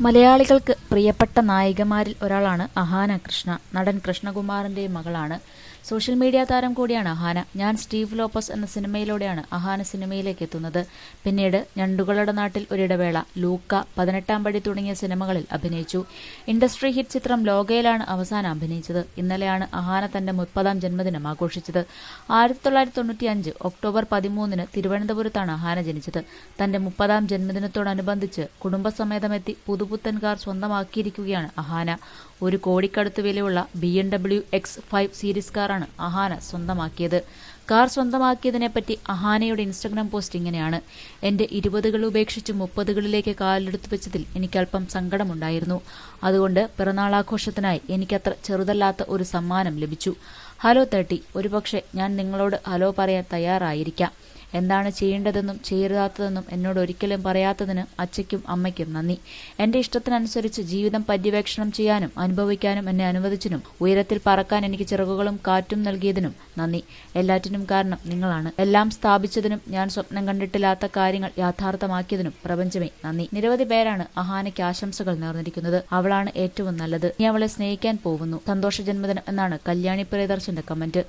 മലയാളികൾക്ക് പ്രിയപ്പെട്ട നായികമാരിൽ ഒരാളാണ് അഹാന കൃഷ്ണ. നടൻ കൃഷ്ണകുമാറിന്റെ മകളാണ്. സോഷ്യൽ മീഡിയ താരം കൂടിയാണ് അഹാന. ഞാൻ സ്റ്റീവ് ലോപ്പസ് എന്ന സിനിമയിലൂടെയാണ് അഹാന സിനിമയിലേക്ക് എത്തുന്നത്. പിന്നീട് ഞണ്ടുകളുടെ നാട്ടിൽ ഒരിടവേള ലൂക്ക പതിനെട്ടാം പടി തുടങ്ങിയ സിനിമകളിൽ അഭിനയിച്ചു. ഇൻഡസ്ട്രി ഹിറ്റ് ചിത്രം ലോകയിലാണ് അവസാനം അഭിനയിച്ചത്. ഇന്നലെയാണ് അഹാന തന്റെ മുപ്പതാം ജന്മദിനം ആഘോഷിച്ചത്. ആയിരത്തി തൊള്ളായിരത്തി തൊണ്ണൂറ്റി അഞ്ച് ഒക്ടോബർ പതിമൂന്നിന് തിരുവനന്തപുരത്താണ് അഹാന ജനിച്ചത്. തന്റെ മുപ്പതാം ജന്മദിനത്തോടനുബന്ധിച്ച് കുടുംബസമേതമെത്തി പുതുപുത്തൻ കാർ സ്വന്തമാക്കിയിരിക്കുകയാണ് അഹാന. ഒരു കോടിക്കടുത്ത് വിലയുള്ള B M W X five series കാറാണ് അഹാന സ്വന്തമാക്കിയത്. കാർ സ്വന്തമാക്കിയതിനെപ്പറ്റി അഹാനയുടെ ഇൻസ്റ്റഗ്രാം പോസ്റ്റ് ഇങ്ങനെയാണ്. എന്റെ ഇരുപതുകൾ ഉപേക്ഷിച്ച് മുപ്പതുകളിലേക്ക് കാലെടുത്തു വെച്ചതിൽ എനിക്ക് അല്പം സങ്കടമുണ്ടായിരുന്നു. അതുകൊണ്ട് പിറന്നാളാഘോഷത്തിനായി എനിക്കത്ര ചെറുതല്ലാത്ത ഒരു സമ്മാനം ലഭിച്ചു. ഹലോ തേർട്ടി ഒരുപക്ഷെ ഞാൻ നിങ്ങളോട് ഹലോ പറയാൻ തയ്യാറായിരിക്കാം. എന്താണ് ചെയ്യേണ്ടതെന്നും ചെയ്യരുതാത്തതെന്നും എന്നോട് ഒരിക്കലും പറയാത്തതിന് അച്ഛയ്ക്കും അമ്മയ്ക്കും നന്ദി. എന്റെ ഇഷ്ടത്തിനനുസരിച്ച് ജീവിതം പര്യവേക്ഷണം ചെയ്യാനും അനുഭവിക്കാനും എന്നെ അനുവദിച്ചതിനും ഉയരത്തിൽ പറക്കാൻ എനിക്ക് ചിറകുകളും കാറ്റും നൽകിയതിനും നന്ദി. എല്ലാറ്റിനും കാരണം നിങ്ങളാണ്. എല്ലാം സ്ഥാപിച്ചതിനും ഞാൻ സ്വപ്നം കണ്ടിട്ടില്ലാത്ത കാര്യങ്ങൾ യാഥാർത്ഥ്യമാക്കിയതിനും പ്രപഞ്ചമേ നന്ദി. നിരവധി പേരാണ് അഹാനയ്ക്ക് ആശംസകൾ നേർന്നിരിക്കുന്നത്. അവളാണ് ഏറ്റവും നല്ലത്. നീ അവളെ സ്നേഹിക്കാൻ പോകുന്നു. സന്തോഷ ജന്മദിനം എന്നാണ് കല്യാണി പ്രിയദർശന്റെ കമന്റ്.